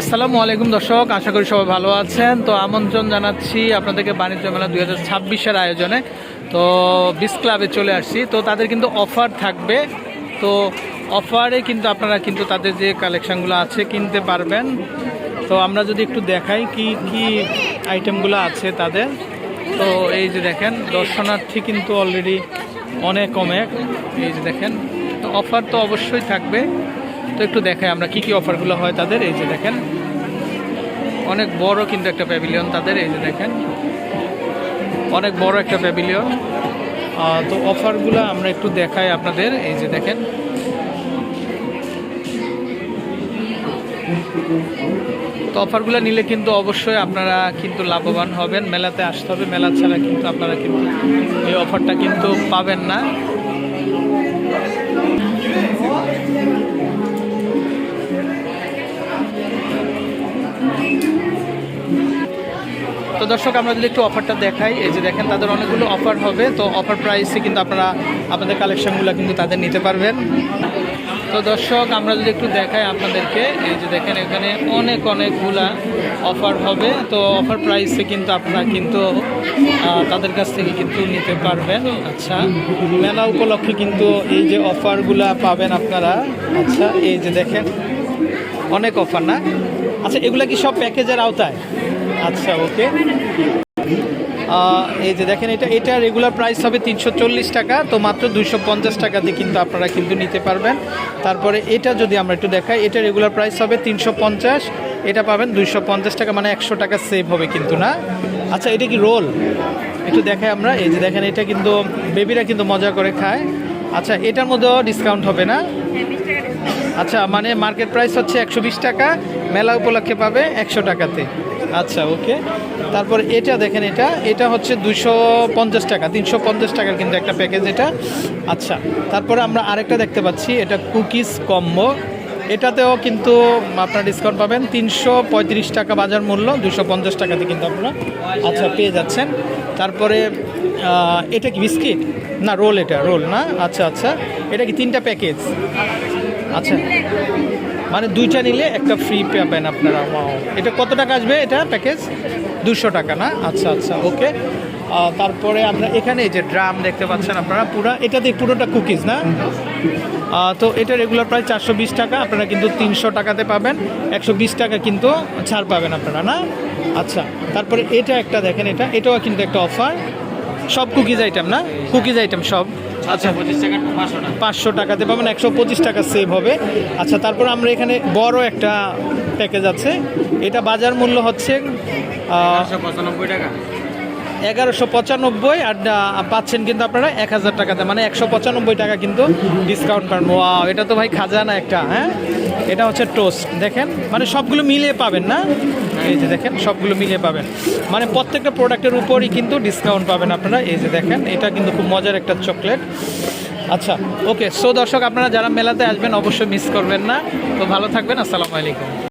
আসসালামু আলাইকুম দর্শক, আশা করি সবাই ভালো আছেন। তো আমন্ত্রণ জানাচ্ছি আপনাদেরকে বাণিজ্য মেলা দুই হাজার ছাব্বিশের আয়োজনে। তো বিস ক্লাবে চলে আসছি। তো তাদের কিন্তু অফার থাকবে। তো অফারে কিন্তু আপনারা কিন্তু তাদের যে কালেকশানগুলো আছে কিনতে পারবেন। তো আমরা যদি একটু দেখাই কি কি আইটেমগুলো আছে তাদের। তো এই যে দেখেন, দর্শনার্থী কিন্তু অলরেডি অনেক কমে। এই যে দেখেন, তো অফার তো অবশ্যই থাকবে। তো একটু দেখাই আমরা কি কি অফারগুলো হয় তাদের। এই যে দেখেন, অনেক বড় কিন্তু একটা প্যাভিলিয়ন তাদের, এই যে দেখেন। অনেক বড় একটা প্যাভিলিয়ন তো অফারগুলো আমরা একটু দেখাই আপনাদের, এই যে দেখেন। তো অফারগুলো নিলে কিন্তু অবশ্যই আপনারা কিন্তু লাভবান হবেন। মেলাতে আসতে হবে, মেলা ছাড়া কিন্তু আপনারা কিন্তু এই অফারটা কিন্তু পাবেন না। দর্শক, আমরা যদি একটু অফারটা দেখাই, এই যে দেখেন তাদের অনেকগুলো অফার হবে, তো অফার প্রাইসে কিন্তু আপনারা আপনাদের কালেকশনগুলো কিন্তু তাদের নিতে পারবেন। তো দর্শক, আমরা যদি একটু দেখাই আপনাদেরকে, এই যে দেখেন এখানে অনেক অনেকগুলা অফার হবে, তো অফার প্রাইসে কিন্তু আপনারা কিন্তু তাদের কাছ থেকে কিন্তু নিতে পারবেন। আচ্ছা মেলা উপলক্ষে কিন্তু এই যে অফারগুলা পাবেন আপনারা। আচ্ছা এই যে দেখেন, অনেক অফার না? আচ্ছা এগুলা কি সব প্যাকেজের আওতায়? আচ্ছা ওকে। এই যে দেখেন, এটা এটা রেগুলার প্রাইস হবে তিনশো চল্লিশ টাকা, তো মাত্র দুইশো পঞ্চাশ টাকাতে কিন্তু আপনারা কিন্তু নিতে পারবেন। তারপরে এটা যদি আমরা একটু দেখাই, এটা রেগুলার প্রাইস হবে তিনশো পঞ্চাশ, এটা পাবেন দুইশো পঞ্চাশ টাকা মানে একশো টাকা সেভ হবে কিন্তু না। আচ্ছা এটা কি রোল একটু দেখাই আমরা। এই যে দেখেন, এটা কিন্তু বেবিরা কিন্তু মজা করে খায়। আচ্ছা এটার মধ্যেও ডিসকাউন্ট হবে না? আচ্ছা মানে মার্কেট প্রাইস হচ্ছে একশো বিশ টাকা, মেলা উপলক্ষে পাবে একশো টাকাতে। আচ্ছা ওকে। তারপর এটা দেখেন এটা। এটা হচ্ছে দুশো পঞ্চাশ টাকা, তিনশো পঞ্চাশ টাকার কিন্তু একটা প্যাকেজ এটা। আচ্ছা তারপরে আমরা আরেকটা দেখতে পাচ্ছি, এটা কুকিজ কম্বো। এটাতেও কিন্তু আপনার ডিসকাউন্ট পাবেন। তিনশো পঁয়ত্রিশ টাকা বাজার মূল্য দুশো পঞ্চাশ টাকাতে কিন্তু আপনারা আচ্ছা পেয়ে যাচ্ছেন। তারপরে এটা কি বিস্কিট? না, রোল এটা, রোল না? আচ্ছা আচ্ছা। এটা কি তিনটা প্যাকেজ? আচ্ছা। মানে দুইটা নিলে একটা ফ্রি পাবেন আপনারা. এটা কত টাকা আসবে এটা প্যাকেজ দুশো টাকা না? আচ্ছা আচ্ছা ওকে তারপরে আমরা এখানে যে ড্রাম দেখতে পাচ্ছেন আপনারা, পুরো এটাতে পুরোটা কুকিজ না? তো এটা রেগুলার প্রায় চারশো বিশ টাকা, আপনারা কিন্তু তিনশো টাকাতে পাবেন। একশো বিশ টাকা কিন্তু ছাড় পাবেন আপনারা, না? আচ্ছা তারপরে এটা একটা দেখেন এটা, এটাও কিন্তু একটা অফার সব কুকিজ আইটেম না? কুকিজ আইটেম সব। আচ্ছা পাঁচশো টাকাতে পাবেন একশো পঁচিশ টাকা সেভ হবে। আচ্ছা তারপর আমরা এখানে বড় একটা প্যাকেজ আছে। এটা বাজার মূল্য হচ্ছে পঁচানব্বই টাকা। এগারোশো পঁচানব্বই আর পাচ্ছেন কিন্তু আপনারা এক হাজার টাকাতে মানে একশো পঁচানব্বই টাকা কিন্তু ডিসকাউন্ট পান। এটা তো ভাই খাজানা একটা হ্যাঁ? এটা হচ্ছে টোস্ট, দেখেন? মানে সবগুলো মিলিয়ে পাবেন না? এই যে দেখেন, সবগুলো মিলিয়ে পাবেন। মানে প্রত্যেকটা প্রোডাক্টের উপরই কিন্তু ডিসকাউন্ট পাবেন আপনারা। এই যে দেখেন, এটা কিন্তু খুব মজার একটা চকলেট আচ্ছা ওকে সো দর্শক, আপনারা যারা মেলাতে আসবেন, অবশ্যই মিস করবেন না। তো ভালো থাকবেন, আসসালামু আলাইকুম।